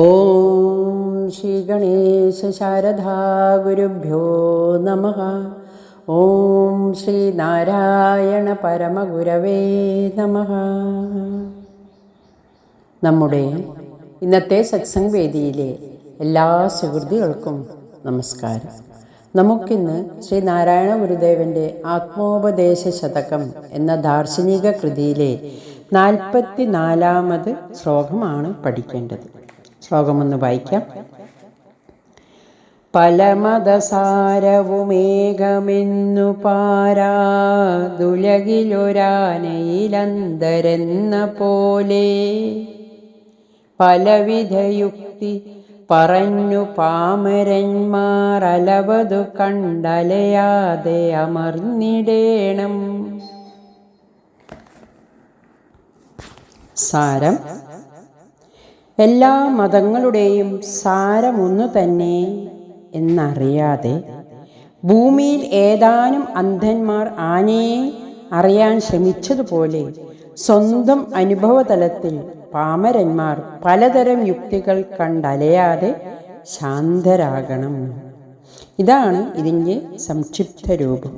ഓം ശ്രീ ഗണേശ ശാരദാ ഗുരുഭ്യോ നമ. ഓം ശ്രീ നാരായണ പരമഗുരവേ നമ. നമ്മുടെ ഇന്നത്തെ സത്സംഗ് വേദിയിലെ എല്ലാ സുഹൃത്തുക്കൾക്കും നമസ്കാരം. നമുക്കിന്ന് ശ്രീ നാരായണ ഗുരുദേവന്റെ ആത്മോപദേശ ശതകം എന്ന ദാർശനിക കൃതിയിലെ നാൽപ്പത്തിനാലാമത് ശ്ലോകമാണ് പഠിക്കേണ്ടത്. ശ്ലോകമൊന്ന് വായിക്കാം. പാരാ പാരാതുലകിലൊരാനയിലന്തരെന്ന പോലെ പലവിധയുക്തി പറഞ്ഞു പാമരന്മാർ അലവതു കണ്ടലയാതെ അമർന്നിടേണം. സാരം എല്ലാ മതങ്ങളുടെയും സാരമൊന്നു തന്നെ എന്നറിയാതെ ഭൂമിയിൽ ഏതാനും അന്ധന്മാർ ആനയെ അറിയാൻ ശ്രമിച്ചതുപോലെ സ്വന്തം അനുഭവതലത്തിൽ പാമരന്മാർ പലതരം യുക്തികൾ കണ്ടലയാതെ ശാന്തരാകണം. ഇതാണ് ഇതിന്റെ സംക്ഷിപ്ത രൂപം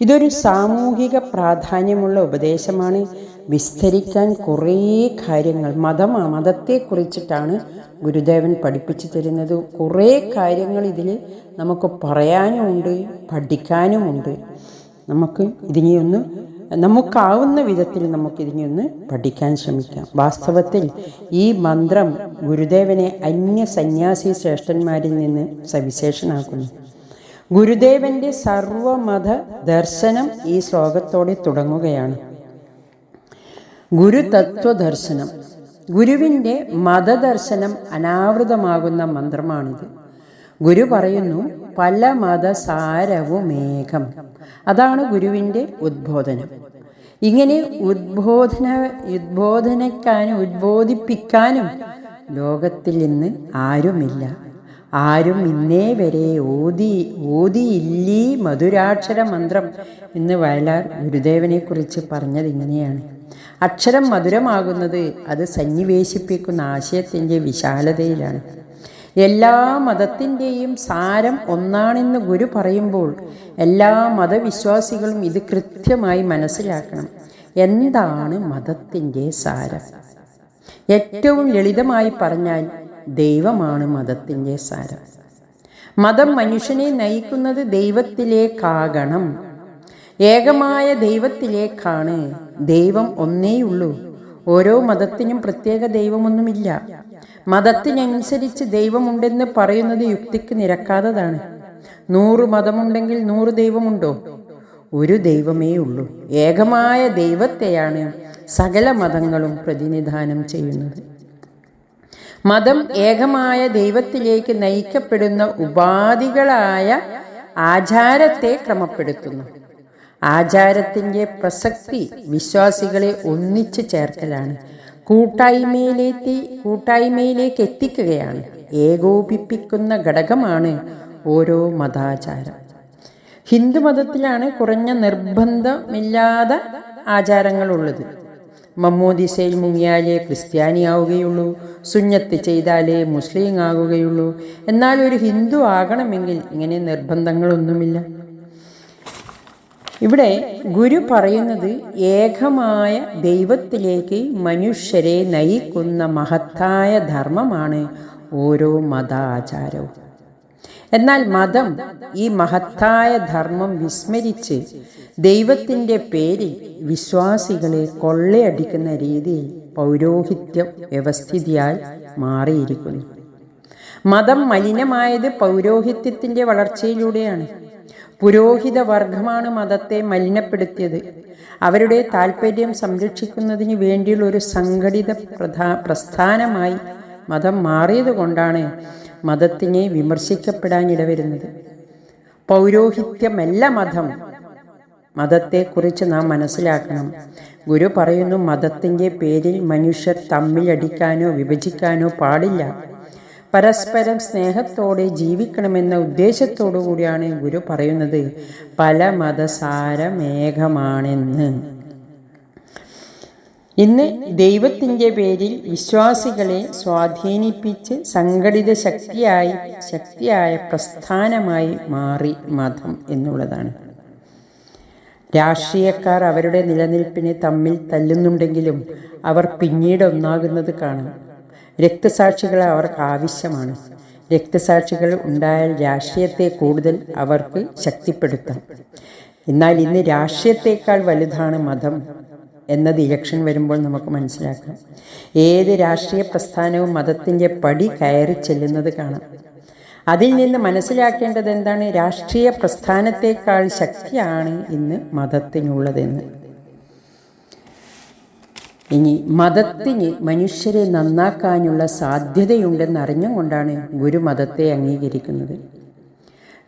ഇതൊരു സാമൂഹിക പ്രാധാന്യമുള്ള ഉപദേശമാണ്. വിസ്തരിക്കാൻ കുറേ കാര്യങ്ങൾ. മതമാണ് മതത്തെക്കുറിച്ചിട്ടാണ് ഗുരുദേവൻ പഠിപ്പിച്ചു തരുന്നത്. കുറേ കാര്യങ്ങൾ ഇതിൽ നമുക്ക് പറയാനുമുണ്ട് പഠിക്കാനുമുണ്ട്. നമുക്ക് ഇതിനെയൊന്ന് നമുക്കാവുന്ന വിധത്തിൽ നമുക്കിതിനെ ഒന്ന് പഠിക്കാൻ ശ്രമിക്കാം. വാസ്തവത്തിൽ ഈ മന്ത്രം ഗുരുദേവനെ അന്യ സന്യാസി ശ്രേഷ്ഠന്മാരിൽ നിന്ന് സവിശേഷനാക്കുന്നു. ഗുരുദേവന്റെ സർവമത ദർശനം ഈ ശ്ലോകത്തോടെ തുടങ്ങുകയാണ്. ഗുരുതത്വദർശനം. ഗുരുവിന്റെ മതദർശനം അനാവൃതമാകുന്ന മന്ത്രമാണിത്. ഗുരു പറയുന്നു പല മതസാരവുമേഘം അതാണ് ഗുരുവിന്റെ ഉദ്ബോധനം. ഇങ്ങനെ ഉദ്ബോധന ഉദ്ബോധനക്കാനും ഉദ്ബോധിപ്പിക്കാനും ലോകത്തിൽ ഇന്ന് ആരുമില്ല. ആരും ഇന്നേ വരെ ഓതി ഓതിയില്ലീ മധുരാക്ഷര മന്ത്രം എന്ന് വയലാർ ഗുരുദേവനെ കുറിച്ച് പറഞ്ഞത് ഇങ്ങനെയാണ്. അക്ഷരം മധുരമാകുന്നത് അത് സന്നിവേശിപ്പിക്കുന്ന ആശയത്തിന്റെ വിശാലതയിലാണ്. എല്ലാ മതത്തിന്റെയും സാരം ഒന്നാണെന്ന് ഗുരു പറയുമ്പോൾ എല്ലാ മതവിശ്വാസികളും ഇത് കൃത്യമായി മനസ്സിലാക്കണം. എന്താണ് മതത്തിന്റെ സാരം? ഏറ്റവും ലളിതമായി പറഞ്ഞാൽ ദൈവമാണ് മതത്തിന്റെ സാരം. മതം മനുഷ്യനെ നയിക്കുന്നത് ദൈവത്തിലേക്കാകണം. ഏകമായ ദൈവത്തിലേക്കാണ് ദൈവം ഒന്നേയുള്ളൂ. ഓരോ മതത്തിനും പ്രത്യേക ദൈവമൊന്നുമില്ല. മതത്തിനനുസരിച്ച് ദൈവമുണ്ടെന്ന് പറയുന്നത് യുക്തിക്ക് നിരക്കാത്തതാണ്. നൂറ് മതമുണ്ടെങ്കിൽ നൂറ് ദൈവമുണ്ടോ? ഒരു ദൈവമേ ഉള്ളൂ. ഏകമായ ദൈവത്തെയാണ് സകല മതങ്ങളും പ്രതിനിധാനം ചെയ്യുന്നത്. മതം ഏകമായ ദൈവത്തിലേക്ക് നയിക്കപ്പെടുന്ന ഉപാധികളായ ആചാരത്തെ ക്രമപ്പെടുത്തുന്നു. ആചാരത്തിന്റെ പ്രസക്തി വിശ്വാസികളെ ഒന്നിച്ചു ചേർക്കലാണ്. കൂട്ടായ്മയിലെത്തി കൂട്ടായ്മയിലേക്ക് എത്തിക്കുകയാണ്. ഏകോപിപ്പിക്കുന്ന ഘടകമാണ് ഓരോ മതാചാരം. ഹിന്ദുമതത്തിലാണ് കുറഞ്ഞ നിർബന്ധമില്ലാതെ ആചാരങ്ങളുള്ളത്. മമ്മൂദിസയിൽ മുങ്ങിയാലേ ക്രിസ്ത്യാനിയാവുകയുള്ളൂ സുഞ്ഞത്ത് ചെയ്താലേ മുസ്ലിം ആകുകയുള്ളൂ. എന്നാൽ ഒരു ഹിന്ദു ആകണമെങ്കിൽ ഇങ്ങനെ നിർബന്ധങ്ങളൊന്നുമില്ല. ഇവിടെ ഗുരു പറയുന്നത് ഏകമായ ദൈവത്തിലേക്ക് മനുഷ്യരെ നയിക്കുന്ന മഹത്തായ ധർമ്മമാണ് ഓരോ മതാചാരവും. എന്നാൽ മതം ഈ മഹത്തായ ധർമ്മം വിസ്മരിച്ച് ദൈവത്തിന്റെ പേരിൽ വിശ്വാസികളെ കൊള്ളയടിക്കുന്ന രീതിയിൽ പൗരോഹിത്യ വ്യവസ്ഥിതിയായി മാറിയിരിക്കുന്നു. മതം മലിനമായത് പൗരോഹിത്യത്തിന്റെ വളർച്ചയിലൂടെയാണ്. പുരോഹിത വർഗമാണ് മതത്തെ മലിനപ്പെടുത്തിയത്. അവരുടെ താല്പര്യം സംരക്ഷിക്കുന്നതിന് വേണ്ടിയുള്ള ഒരു സംഘടിത പ്രധാ പ്രസ്ഥാനമായി മതം മാറിയതുകൊണ്ടാണ് മതത്തിനെ വിമർശിക്കപ്പെടാനിടവരുന്നത് പൗരോഹിത്യമല്ല മതം. മതത്തെക്കുറിച്ച് നാം മനസ്സിലാക്കണം. ഗുരു പറയുന്നു മതത്തിന്റെ പേരിൽ മനുഷ്യർ തമ്മിലടിക്കാനോ വിഭജിക്കാനോ പാടില്ല. പരസ്പരം സ്നേഹത്തോടെ ജീവിക്കണമെന്ന ഉദ്ദേശത്തോടു കൂടിയാണ് ഗുരു പറയുന്നത്. പല മതസാരമേഘമാണെന്ന്. ഇന്ന് ദൈവത്തിന്റെ പേരിൽ വിശ്വാസികളെ സ്വാധീനിപ്പിച്ച് സംഘടിത ശക്തിയായി ശക്തിയായ പ്രസ്ഥാനമായി മാറി മതം എന്നുള്ളതാണ്. രാഷ്ട്രീയക്കാർ അവരുടെ നിലനിൽപ്പിനെ തമ്മിൽ തല്ലുന്നുണ്ടെങ്കിലും അവർ പിന്നീട് ഒന്നാകുന്നത് കാണാം. രക്തസാക്ഷികൾ അവർക്ക് ആവശ്യമാണ്. രക്തസാക്ഷികൾ ഉണ്ടായാൽ രാഷ്ട്രീയത്തെ കൂടുതൽ അവർക്ക് ശക്തിപ്പെടുത്താം. എന്നാൽ ഇന്ന് രാഷ്ട്രീയത്തെക്കാൾ വലുതാണ് മതം എന്നത് ഇലക്ഷൻ വരുമ്പോൾ നമുക്ക് മനസ്സിലാക്കാം. ഏത് രാഷ്ട്രീയ പ്രസ്ഥാനവും മതത്തിന്റെ പടി കയറി ചെല്ലുന്നത് കാണാം. അതിൽ നിന്ന് മനസ്സിലാക്കേണ്ടത് എന്താണ്? രാഷ്ട്രീയ പ്രസ്ഥാനത്തെക്കാൾ ശക്തിയാണ് ഇന്ന് മതത്തിനുള്ളതെന്ന്. ഇനി മതത്തിന് മനുഷ്യരെ നന്നാക്കാനുള്ള സാധ്യതയുണ്ടെന്ന് അറിഞ്ഞുകൊണ്ടാണ് ഗുരു മതത്തെ അംഗീകരിക്കുന്നത്.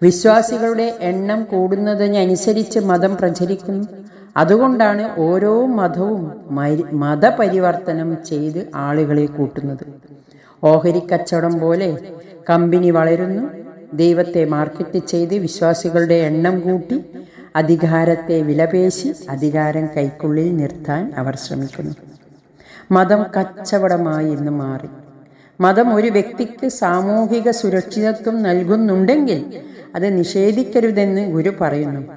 വിശ്വാസികളുടെ എണ്ണം കൂടുന്നതിനനുസരിച്ച് മതം പ്രചരിക്കുന്നു. അതുകൊണ്ടാണ് ഓരോ മതവും മതപരിവർത്തനം ചെയ്ത് ആളുകളെ കൂട്ടുന്നത്. ഓഹരി കച്ചവടം പോലെ കമ്പനി വളരുന്നു. ദൈവത്തെ മാർക്കറ്റ് ചെയ്ത് വിശ്വാസികളുടെ എണ്ണം കൂട്ടി അധികാരത്തെ വിലപേശി അധികാരം കൈക്കുള്ളിൽ നിർത്താൻ അവർ ശ്രമിക്കുന്നു. മതം കച്ചവടമായി ഇന്ന് മാറി. മതം ഒരു വ്യക്തിക്ക് സാമൂഹിക സുരക്ഷിതത്വം നൽകുന്നുണ്ടെങ്കിൽ അത് നിഷേധിക്കരുതെന്ന് ഗുരു പറയുന്നു.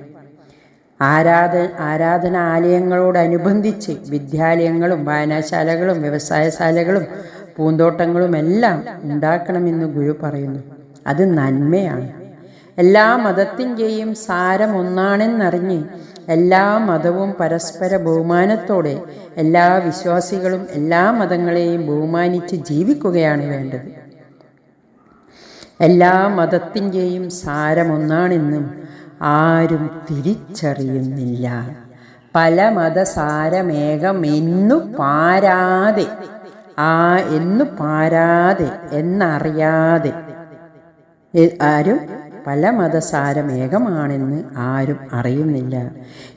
ആരാധ ആരാധനാലയങ്ങളോടനുബന്ധിച്ച് വിദ്യാലയങ്ങളും വായനാശാലകളും വ്യവസായശാലകളും പൂന്തോട്ടങ്ങളും എല്ലാം ഉണ്ടാക്കണമെന്ന് ഗുരു പറയുന്നു. അത് നന്മയാണ്. എല്ലാ മതത്തിന്റെയും സാരം ഒന്നാണെന്നറിഞ്ഞ് എല്ലാ മതവും പരസ്പര ബഹുമാനത്തോടെ എല്ലാ വിശ്വാസികളും എല്ലാ മതങ്ങളെയും ബഹുമാനിച്ച് ജീവിക്കുകയാണ് വേണ്ടത്. എല്ലാ മതത്തിന്റെയും സാരമൊന്നാണെന്നും ആരും തിരിച്ചറിയുന്നില്ല. പല മതസാരമേകം എന്നു പാരാതെ ആ എന്നു പാരാതെ എന്നറിയാതെ. ആരും പല മതസാരമേകമാണെന്ന് ആരും അറിയുന്നില്ല.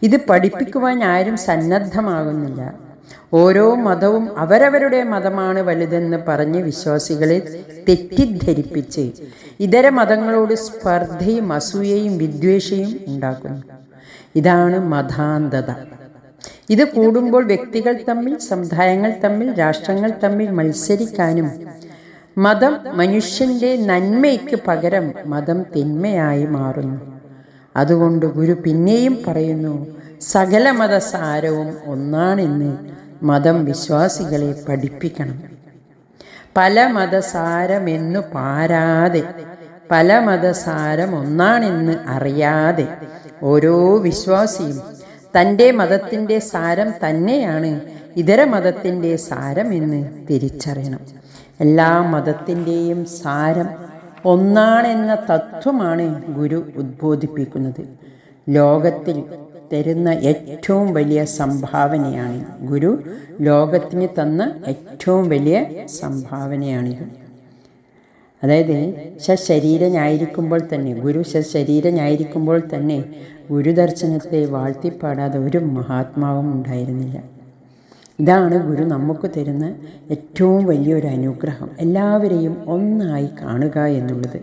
ഇത് പഠിപ്പിക്കുവാൻ ആരും സന്നദ്ധമാകുന്നില്ല. ഓരോ മതവും അവരവരുടെ മതമാണ് വലുതെന്ന് പറഞ്ഞ് വിശ്വാസികളെ തെറ്റിദ്ധരിപ്പിച്ച് ഇതര മതങ്ങളോട് സ്പർദ്ധയും അസൂയയും വിദ്വേഷയും ഉണ്ടാക്കുന്നു. ഇതാണ് മതാന്തത. ഇത് കൂടുമ്പോൾ വ്യക്തികൾ തമ്മിൽ സമുദായങ്ങൾ തമ്മിൽ രാഷ്ട്രങ്ങൾ തമ്മിൽ മത്സരിക്കാനും മതം മനുഷ്യന്റെ നന്മയ്ക്ക് പകരം മതം തിന്മയായി മാറുന്നു. അതുകൊണ്ട് ഗുരു പിന്നെയും പറയുന്നു സകല മതസാരവും ഒന്നാണെന്ന് മതം വിശ്വാസികളെ പഠിപ്പിക്കണം. പല മതസാരമെന്നു പാരാതെ പല മതസാരം ഒന്നാണെന്ന് അറിയാതെ ഓരോ വിശ്വാസിയും തന്റെ മതത്തിന്റെ സാരം തന്നെയാണ് ഇതര മതത്തിന്റെ സാരമെന്ന് തിരിച്ചറിയണം. എല്ലാ മതത്തിന്റെയും സാരം ഒന്നാണെന്ന തത്വമാണ് ഗുരു ഉദ്ബോധിപ്പിക്കുന്നത്. ലോകത്തിൽ തരുന്ന ഏറ്റവും വലിയ സംഭാവനയാണ് ഗുരു. ലോകത്തിന് തന്ന ഏറ്റവും വലിയ സംഭാവനയാണിത് അതായത് ശരീരനായിരിക്കുമ്പോൾ തന്നെ ഗുരു ശരീരനായിരിക്കുമ്പോൾ തന്നെ ഗുരുദർശനത്തെ വാഴ്ത്തിപ്പാടാതെ ഒരു മഹാത്മാവും ഉണ്ടായിരുന്നില്ല. ഇതാണ് ഗുരു നമുക്ക് തരുന്ന ഏറ്റവും വലിയൊരു അനുഗ്രഹം. എല്ലാവരെയും ഒന്നായി കാണുക എന്നുള്ളത്.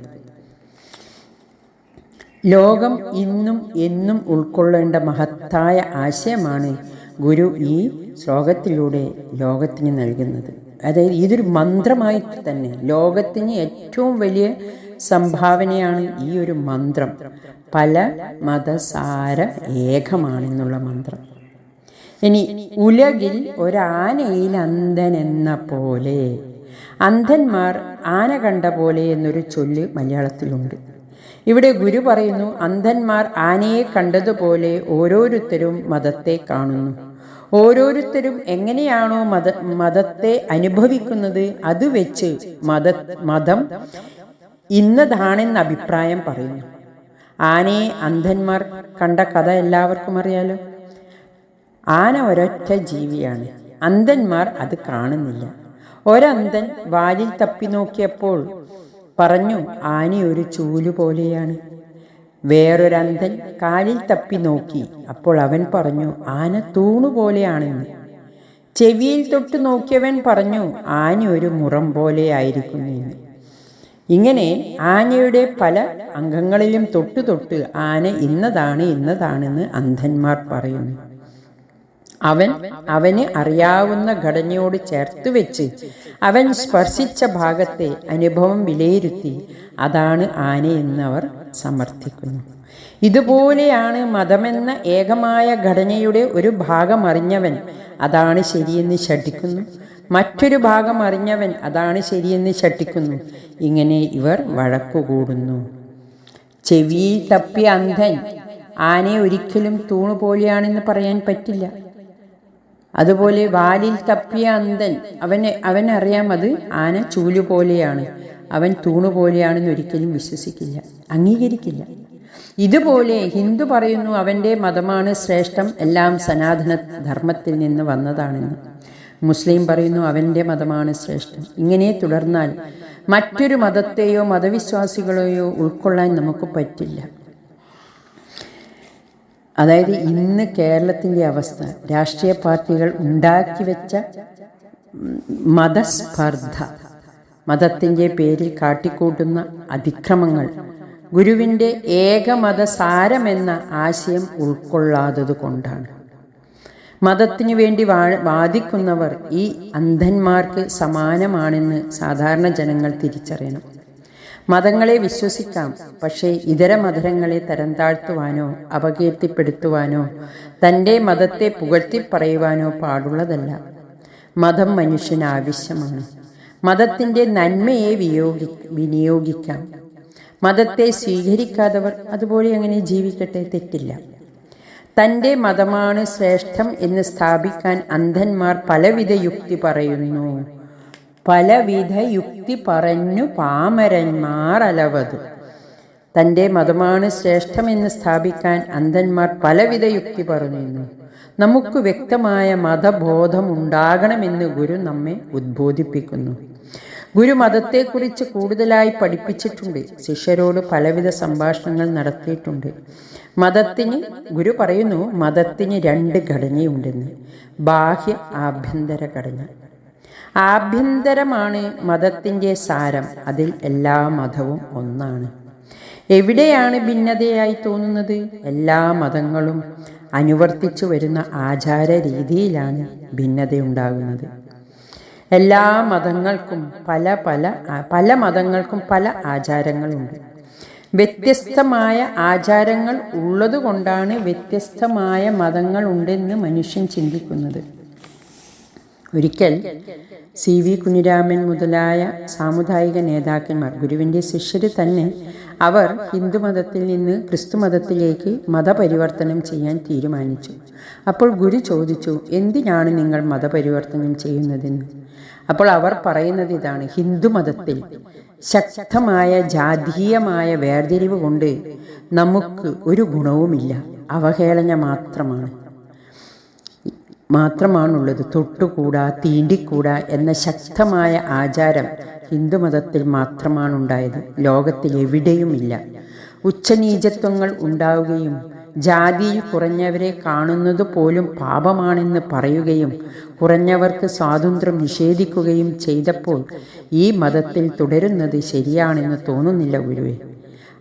ലോകം ഇന്നും എന്നും ഉൾക്കൊള്ളേണ്ട മഹത്തായ ആശയമാണ് ഗുരു ഈ ശ്ലോകത്തിലൂടെ ലോകത്തിന് നൽകുന്നത്. അതായത് ഇതൊരു മന്ത്രമായി തന്നെ ലോകത്തിന് ഏറ്റവും വലിയ സംഭാവനയാണ് ഈ ഒരു മന്ത്രം. പല മതസാര ഏകമാണെന്നുള്ള മന്ത്രം. ഇനി ഉലകിൽ ഒരാനയിൽ അന്ധൻ എന്ന പോലെ. അന്ധന്മാർ ആന കണ്ട പോലെ എന്നൊരു ചൊല്ല് മലയാളത്തിലുണ്ട്. ഇവിടെ ഗുരു പറയുന്നു അന്ധന്മാർ ആനയെ കണ്ടതുപോലെ ഓരോരുത്തരും മതത്തെ കാണുന്നു. ഓരോരുത്തരും എങ്ങനെയാണോ മത മതത്തെ അനുഭവിക്കുന്നത് അത് വെച്ച് മത മതം ഇന്നതാണെന്ന് അഭിപ്രായം പറയുന്നു. ആനയെ അന്ധന്മാർ കണ്ട കഥ എല്ലാവർക്കും അറിയാലോ? ആന ഒരൊറ്റ ജീവിയാണ്. അന്ധന്മാർ അത് കാണുന്നില്ല. ഒരന്തൻ വാലിൽ തപ്പി നോക്കിയപ്പോൾ പറഞ്ഞു ആന ഒരു ചൂൽ പോലെയാണ്. വേറൊരന്തൻ കാലിൽ തപ്പി നോക്കി. അപ്പോൾ അവൻ പറഞ്ഞു ആന തൂണു പോലെയാണെന്ന്. ചെവിയിൽ തൊട്ട് നോക്കിയവൻ പറഞ്ഞു ആന ഒരു മുറം പോലെ ആയിരിക്കുന്നു എന്ന്. ഇങ്ങനെ ആനയുടെ പല അംഗങ്ങളിലും തൊട്ട് തൊട്ട് ആന ഇന്നതാണ് ഇന്നതാണെന്ന് അന്ധന്മാർ പറയുന്നു. അവൻ അവന് അറിയാവുന്ന ഘടനയോട് ചേർത്ത് വെച്ച് അവൻ സ്പർശിച്ച ഭാഗത്തെ അനുഭവം വിലയിരുത്തി അതാണ് ആനയെന്ന് അവർ സമർത്ഥിക്കുന്നു. ഇതുപോലെയാണ് മതമെന്ന ഏകമായ ഘടനയുടെ ഒരു ഭാഗം അറിഞ്ഞവൻ അതാണ് ശരിയെന്ന് ശഠിക്കുന്നു. മറ്റൊരു ഭാഗം അറിഞ്ഞവൻ അതാണ് ശരിയെന്ന് ശഠിക്കുന്നു. ഇങ്ങനെ ഇവർ വഴക്കുകൂടുന്നു. ചെവിയിൽ തപ്പിയ അന്ധൻ ആനയെ ഒരിക്കലും തൂണുപോലെയാണെന്ന് പറയാൻ പറ്റില്ല. അതുപോലെ വാലിൽ തപ്പിയ അന്തൻ അവനെ അവനറിയാം അത് ആന ചൂലു പോലെയാണ് അവൻ തൂണു പോലെയാണെന്ന് ഒരിക്കലും വിശ്വസിക്കില്ല അംഗീകരിക്കില്ല. ഇതുപോലെ ഹിന്ദു പറയുന്നു അവന്റെ മതമാണ് ശ്രേഷ്ഠം എല്ലാം സനാതന ധർമ്മത്തിൽ നിന്ന് വന്നതാണെന്ന്. മുസ്ലിം പറയുന്നു അവന്റെ മതമാണ് ശ്രേഷ്ഠം. ഇങ്ങനെ തുടർന്നാൽ മറ്റൊരു മതത്തെയോ മതവിശ്വാസികളെയോ ഉൾക്കൊള്ളാൻ നമുക്ക് പറ്റില്ല. അതായത് ഇന്ന് കേരളത്തിന്റെ അവസ്ഥ രാഷ്ട്രീയ പാർട്ടികൾ ഉണ്ടാക്കി വെച്ച മതസ്പർദ്ധ മതത്തിന്റെ പേരിൽ കാട്ടിക്കൂട്ടുന്ന അതിക്രമങ്ങൾ ഗുരുവിന്റെ ഏകമതസാരമെന്ന ആശയം ഉൾക്കൊള്ളാത്തത് കൊണ്ടാണ്. മതത്തിനു വേണ്ടി വാ വാദിക്കുന്നവർ ഈ അന്ധന്മാർക്ക് സമാനമാണെന്ന് സാധാരണ ജനങ്ങൾ തിരിച്ചറിയണം. മതങ്ങളെ വിശ്വസിക്കാം. പക്ഷേ ഇതര മതങ്ങളെ തരംതാഴ്ത്തുവാനോ അപകീർത്തിപ്പെടുത്തുവാനോ തന്റെ മതത്തെ പുകഴ്ത്തി പറയുവാനോ പാടുള്ളതല്ല. മതം മനുഷ്യന് ആവശ്യമാണ്. മതത്തിന്റെ നന്മയെ വിയോഗി വിനിയോഗിക്കാം. മതത്തെ സ്വീകരിക്കാത്തവർ അതുപോലെ അങ്ങനെ ജീവിക്കട്ടെ തെറ്റില്ല. തന്റെ മതമാണ് ശ്രേഷ്ഠം എന്ന് സ്ഥാപിക്കാൻ അന്ധന്മാർ പലവിധ യുക്തി പറയുന്നു. പലവിധ യുക്തി പറഞ്ഞു പാമരന്മാർ അലവതു. തന്റെ മതമാണ് ശ്രേഷ്ഠമെന്ന് സ്ഥാപിക്കാൻ അന്ധന്മാർ പലവിധ യുക്തി പറഞ്ഞിരുന്നു. നമുക്ക് വ്യക്തമായ മതബോധമുണ്ടാകണമെന്ന് ഗുരു നമ്മെ ഉദ്ബോധിപ്പിക്കുന്നു. ഗുരു മതത്തെക്കുറിച്ച് കൂടുതലായി പഠിപ്പിച്ചിട്ടുണ്ട്. ശിഷ്യരോട് പലവിധ സംഭാഷണങ്ങൾ നടത്തിയിട്ടുണ്ട്. മതത്തിന് ഗുരു പറയുന്നു മതത്തിന് രണ്ട് ഘടനയുണ്ടെന്ന്. ബാഹ്യ ആഭ്യന്തര ഘടന. ആഭ്യന്തരമാണ് മതത്തിന്റെ സാരം. അതിൽ എല്ലാ മതവും ഒന്നാണ്. എവിടെയാണ് ഭിന്നതയായി തോന്നുന്നത്? എല്ലാ മതങ്ങളും അനുവർത്തിച്ചു വരുന്ന ആചാര രീതിയിലാണ് ഭിന്നതയുണ്ടാകുന്നത്. എല്ലാ മതങ്ങൾക്കും പല പല പല മതങ്ങൾക്കും പല ആചാരങ്ങളുണ്ട്. വ്യത്യസ്തമായ ആചാരങ്ങൾ ഉള്ളതുകൊണ്ടാണ് വ്യത്യസ്തമായ മതങ്ങൾ ഉണ്ടെന്ന് മനുഷ്യൻ ചിന്തിക്കുന്നത്. ഒരിക്കൽ സി വി കുഞ്ഞിരാമൻ മുതലായ സാമുദായിക നേതാക്കന്മാർ ഗുരുവിന്റെ ശിഷ്യർ തന്നെ അവർ ഹിന്ദുമതത്തിൽ നിന്ന് ക്രിസ്തു മതത്തിലേക്ക് മതപരിവർത്തനം ചെയ്യാൻ തീരുമാനിച്ചു. അപ്പോൾ ഗുരു ചോദിച്ചു എന്തിനാണ് നിങ്ങൾ മതപരിവർത്തനം ചെയ്യുന്നതെന്ന്? അപ്പോൾ അവർ പറയുന്നത് ഇതാണ് ഹിന്ദുമതത്തിൽ ശക്തമായ ജാതീയമായ വേർതിരിവ് കൊണ്ട് നമുക്ക് ഒരു ഗുണവുമില്ല അവഹേളന മാത്രമാണ്. മാത്രമാണുള്ളത്. തൊട്ടുകൂടാ തീണ്ടിക്കൂടാ എന്ന ശക്തമായ ആചാരം ഹിന്ദുമതത്തിൽ മാത്രമാണുണ്ടായത്. ലോകത്തിൽ എവിടെയുമില്ല. ഉച്ചനീചത്വങ്ങൾ ഉണ്ടാവുകയും ജാതി കുറഞ്ഞവരെ കാണുന്നത് പോലും പാപമാണെന്ന് പറയുകയും കുറഞ്ഞവർക്ക് സ്വാതന്ത്ര്യം നിഷേധിക്കുകയും ചെയ്തപ്പോൾ ഈ മതത്തിൽ തുടരുന്നത് ശരിയാണെന്ന് തോന്നുന്നില്ല ഗുരുവേ.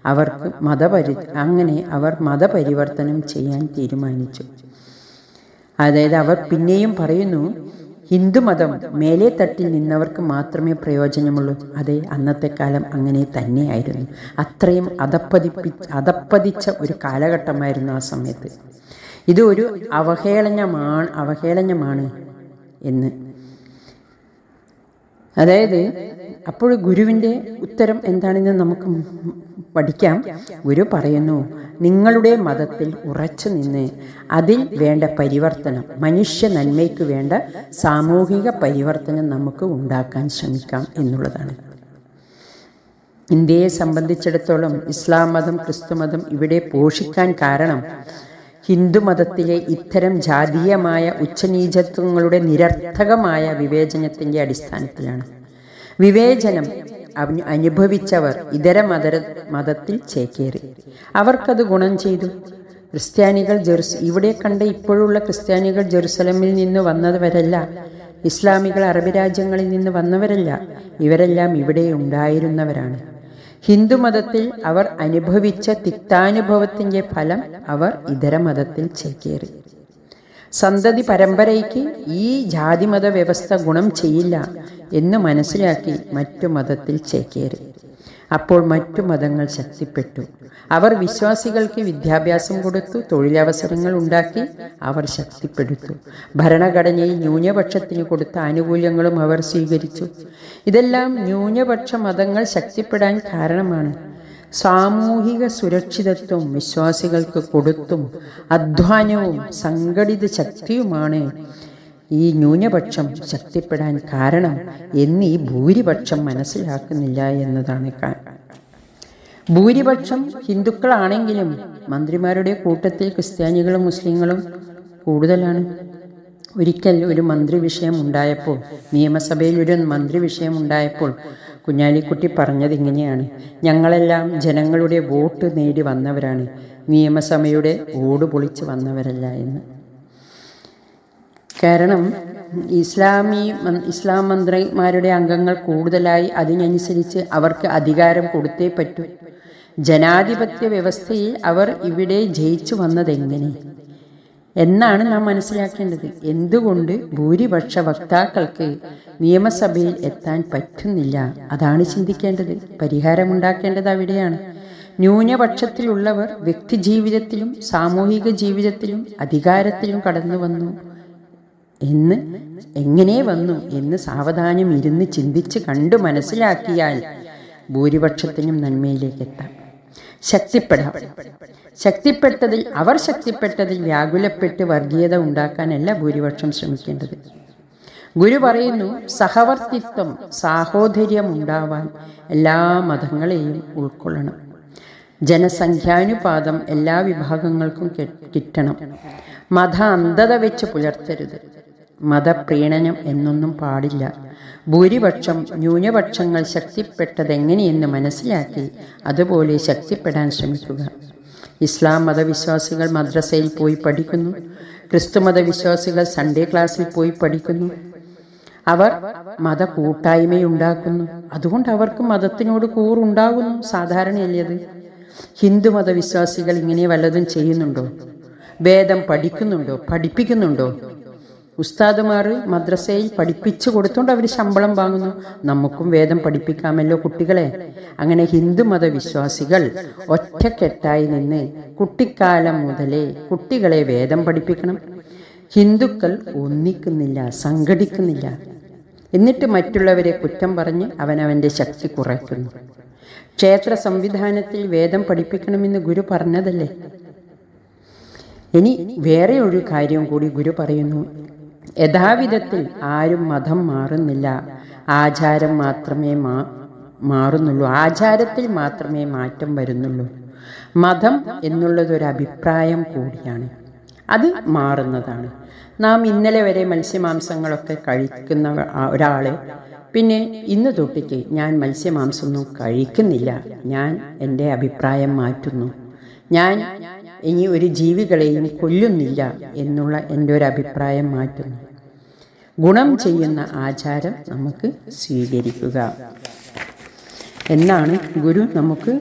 അവർക്ക് മതപരി അങ്ങനെ അവർ മതപരിവർത്തനം ചെയ്യാൻ തീരുമാനിച്ചു. അതായത് അവർ പിന്നെയും പറയുന്നു ഹിന്ദുമതം മേലെ തട്ടിൽ നിന്നവർക്ക് മാത്രമേ പ്രയോജനമുള്ളൂ. അതെ അന്നത്തെ കാലം അങ്ങനെ തന്നെയായിരുന്നു. അത്രയും അതപ്പതിപ്പി അതപ്പതിച്ച ഒരു കാലഘട്ടമായിരുന്നു ആ സമയത്ത്. ഇത് ഒരു അവഹേളനമാണ് അവഹേളനമാണ് എന്ന് അതായത് അപ്പോൾ ഗുരുവിന്റെ ഉത്തരം എന്താണെന്ന് നമുക്ക് പഠിക്കാം. ഗുരു പറയുന്നു നിങ്ങളുടെ മതത്തിൽ ഉറച്ചു നിന്ന് അതിൽ വേണ്ട പരിവർത്തനം മനുഷ്യ നന്മയ്ക്ക് വേണ്ട സാമൂഹിക പരിവർത്തനം നമുക്ക് ഉണ്ടാക്കാൻ ശ്രമിക്കാം എന്നുള്ളതാണ്. ഇന്ത്യയെ സംബന്ധിച്ചിടത്തോളം ഇസ്ലാം മതം ക്രിസ്തു മതം ഇവിടെ പോഷിക്കാൻ കാരണം ഹിന്ദുമതത്തിലെ ഇത്തരം ജാതീയമായ ഉച്ചനീചത്വങ്ങളുടെ നിരർത്ഥകമായ വിവേചനത്തിന്റെ അടിസ്ഥാനത്തിലാണ്. വിവേചനം അനുഭവിച്ചവർ ഇതര മത മതത്തിൽ ചേക്കേറി. അവർക്കത് ഗുണം ചെയ്തു. ക്രിസ്ത്യാനികൾ ജെറുസ് ഇവിടെ കണ്ട ഇപ്പോഴുള്ള ക്രിസ്ത്യാനികൾ ജെറുസലമിൽ നിന്ന് വന്നവരല്ല. ഇസ്ലാമികൾ അറബ് രാജ്യങ്ങളിൽ നിന്ന് വന്നവരല്ല. ഇവരെല്ലാം ഇവിടെ ഉണ്ടായിരുന്നവരാണ്. ഹിന്ദുമതത്തിൽ അവർ അനുഭവിച്ച തിക്താനുഭവത്തിന്റെ ഫലം അവർ ഇതര മതത്തിൽ ചേക്കേറി. സന്തതി പരമ്പരയ്ക്ക് ഈ ജാതിമത വ്യവസ്ഥ ഗുണം ചെയ്യില്ല എന്ന് മനസ്സിലാക്കി മറ്റു മതത്തിൽ ചേക്കേറി. അപ്പോൾ മറ്റു മതങ്ങൾ ശക്തിപ്പെട്ടു. അവർ വിശ്വാസികൾക്ക് വിദ്യാഭ്യാസം കൊടുത്തു തൊഴിലവസരങ്ങൾ ഉണ്ടാക്കി അവർ ശക്തിപ്പെടുത്തു. ഭരണഘടനയിൽ ന്യൂനപക്ഷത്തിന് കൊടുത്ത ആനുകൂല്യങ്ങളും അവർ സ്വീകരിച്ചു. ഇതെല്ലാം ന്യൂനപക്ഷ മതങ്ങൾ ശക്തിപ്പെടാൻ കാരണമാണ്. സാമൂഹിക സുരക്ഷിതത്വം വിശ്വാസികൾക്ക് കൊടുത്തും അധ്വാനവും സംഘടിത ശക്തിയുമാണ് ഈ ന്യൂനപക്ഷം ശക്തിപ്പെടാൻ കാരണം എന്നീ ഭൂരിപക്ഷം മനസ്സിലാക്കുന്നില്ല എന്നതാണ് ഭൂരിപക്ഷം ഹിന്ദുക്കളാണെങ്കിലും മന്ത്രിമാരുടെ കൂട്ടത്തിൽ ക്രിസ്ത്യാനികളും മുസ്ലിങ്ങളും കൂടുതലാണ്. ഒരിക്കൽ ഒരു മന്ത്രി വിഷയം ഉണ്ടായപ്പോൾ നിയമസഭയിൽ ഒരു മന്ത്രി വിഷയം ഉണ്ടായപ്പോൾ കുഞ്ഞാലിക്കുട്ടി പറഞ്ഞത് ഇങ്ങനെയാണ്. ഞങ്ങളെല്ലാം ജനങ്ങളുടെ വോട്ട് നേടി വന്നവരാണ്. നിയമസഭയുടെ ഓട് പൊളിച്ച് വന്നവരല്ല എന്ന്. കാരണം ഇസ്ലാമി ഇസ്ലാം മന്ത്രിമാരുടെ അംഗങ്ങൾ കൂടുതലായി അതിനനുസരിച്ച് അവർക്ക് അധികാരം കൊടുത്തേ പറ്റൂ. ജനാധിപത്യ വ്യവസ്ഥയിൽ അവർ ഇവിടെ ജയിച്ചു വന്നതെങ്ങനെ? എന്നാണ് നാം മനസ്സിലാക്കേണ്ടത്. എന്തുകൊണ്ട് ഭൂരിപക്ഷ വക്താക്കൾക്ക് നിയമസഭയിൽ എത്താൻ പറ്റുന്നില്ല? അതാണ് ചിന്തിക്കേണ്ടത്. പരിഹാരമുണ്ടാക്കേണ്ടത് അവിടെയാണ്. ന്യൂനപക്ഷത്തിലുള്ളവർ വ്യക്തി ജീവിതത്തിലും സാമൂഹിക ജീവിതത്തിലും അധികാരത്തിലും കടന്നു വന്നു എന്ന് എങ്ങനെ വന്നു എന്ന് സാവധാനം ഇരുന്ന് ചിന്തിച്ച് കണ്ടു മനസ്സിലാക്കിയാൽ ഭൂരിപക്ഷത്തിനും നന്മയിലേക്ക് എത്താം. ശക്തിപ്പെടാം. ശക്തിപ്പെട്ടതിൽ അവർ ശക്തിപ്പെട്ടതിൽ വ്യാകുലപ്പെട്ട് വർഗീയത ഉണ്ടാക്കാനല്ല ഭൂരിപക്ഷം ശ്രമിക്കേണ്ടത്. ഗുരു പറയുന്നു സഹവർത്തിത്വം സാഹോദര്യം ഉണ്ടാവാൻ എല്ലാ മതങ്ങളെയും ഉൾക്കൊള്ളണം. ജനസംഖ്യാനുപാതം എല്ലാ വിഭാഗങ്ങൾക്കും കിട്ടണം. മത അന്ധത വെച്ച് പുലർത്തരുത്. മതപ്രീണനം എന്നൊന്നും പാടില്ല. ഭൂരിപക്ഷം ന്യൂനപക്ഷങ്ങൾ ശക്തിപ്പെട്ടതെങ്ങനെയെന്ന് മനസ്സിലാക്കി അതുപോലെ ശക്തിപ്പെടാൻ ശ്രമിക്കുക. ഇസ്ലാം മതവിശ്വാസികൾ മദ്രസയിൽ പോയി പഠിക്കുന്നു. ക്രിസ്തു മതവിശ്വാസികൾ സൺഡേ ക്ലാസ്സിൽ പോയി പഠിക്കുന്നു. അവർ മത കൂട്ടായ്മയുണ്ടാക്കുന്നു അതുകൊണ്ട് അവർക്ക് മതത്തിനോട് കൂറുണ്ടാകുന്നു സാധാരണയല്ലേ ഹിന്ദു മതവിശ്വാസികൾ ഇങ്ങനെ വല്ലതും ചെയ്യുന്നുണ്ടോ? വേദം പഠിക്കുന്നുണ്ടോ? പഠിപ്പിക്കുന്നുണ്ടോ? ഉസ്താദുമാർ മദ്രസയിൽ പഠിപ്പിച്ചു കൊടുത്തുകൊണ്ട് അവർ ശമ്പളം വാങ്ങുന്നു. നമുക്കും വേദം പഠിപ്പിക്കാമല്ലോ കുട്ടികളെ. അങ്ങനെ ഹിന്ദു മതവിശ്വാസികൾ ഒറ്റക്കെട്ടായി നിന്ന് കുട്ടിക്കാലം മുതലേ കുട്ടികളെ വേദം പഠിപ്പിക്കണം. ഹിന്ദുക്കൾ ഒന്നിക്കുന്നില്ല സംഘടിക്കുന്നില്ല. എന്നിട്ട് മറ്റുള്ളവരെ കുറ്റം പറഞ്ഞ് അവനവന്റെ ശക്തി കുറയ്ക്കുന്നു. ക്ഷേത്ര സംവിധാനത്തിൽ വേദം പഠിപ്പിക്കണമെന്ന് ഗുരു പറഞ്ഞതല്ലേ? ഇനി വേറെ ഒരു കാര്യം കൂടി ഗുരു പറയുന്നു. യഥാവിധത്തിൽ ആരും മതം മാറുന്നില്ല. ആചാരം മാത്രമേ മാ മാറുന്നുള്ളൂ. ആചാരത്തിൽ മാത്രമേ മാറ്റം വരുന്നുള്ളൂ. മതം എന്നുള്ളതൊരു അഭിപ്രായം കൂടിയാണ്. അത് മാറുന്നതാണ്. നാം ഇന്നലെ വരെ മത്സ്യമാംസങ്ങളൊക്കെ കഴിക്കുന്ന ഒരാൾ പിന്നെ ഇന്ന് തൊട്ടിക്ക് ഞാൻ മത്സ്യമാംസമൊന്നും കഴിക്കുന്നില്ല. ഞാൻ എന്റെ അഭിപ്രായം മാറ്റുന്നു. ഞാൻ ഇനി ഒരു ജീവികളെയും കൊല്ലുന്നില്ല എന്നുള്ള എന്റെ ഒരു അഭിപ്രായം മാറ്റുന്നു. ഗുണം ചെയ്യുന്ന ആചാരം നമുക്ക് സ്വീകരിക്കുക. എന്നാണ് ഗുരു നമുക്ക്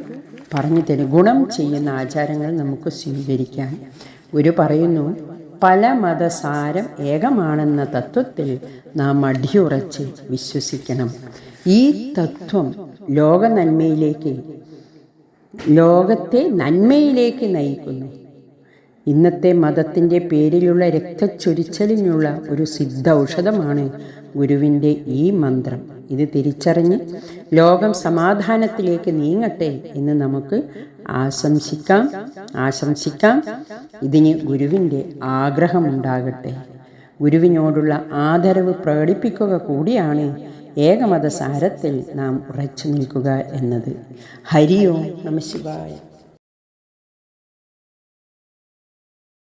പറഞ്ഞു തരും ഗുണം ചെയ്യുന്ന ആചാരങ്ങൾ നമുക്ക് സ്വീകരിക്കാൻ. ഗുരു പറയുന്നു പല മതസാരം ഏകമാണെന്ന തത്വത്തിൽ നാം അടിയുറച്ച് വിശ്വസിക്കണം. ഈ തത്വം ലോക നന്മയിലേക്ക് ലോകത്തെ നന്മയിലേക്ക് നയിക്കുന്നു. ഇന്നത്തെ മതത്തിന്റെ പേരിലുള്ള രക്തച്ചൊരിച്ചലിനുള്ള ഒരു സിദ്ധ ഔഷധമാണ് ഗുരുവിന്റെ ഈ മന്ത്രം. ഇത് തിരിച്ചറിഞ്ഞ് ലോകം സമാധാനത്തിലേക്ക് നീങ്ങട്ടെ എന്ന് നമുക്ക് ആശംസിക്കാം ആശംസിക്കാം. ഇതിന് ഗുരുവിന്റെ ആഗ്രഹമുണ്ടാകട്ടെ. ഗുരുവിനോടുള്ള ആദരവ് പ്രകടിപ്പിക്കുക കൂടിയാണ് ഏകമത സാരത്തിൽ നാം ഉറച്ചു നിൽക്കുക എന്നത്. ഹരിയോ നമ ശിവായ.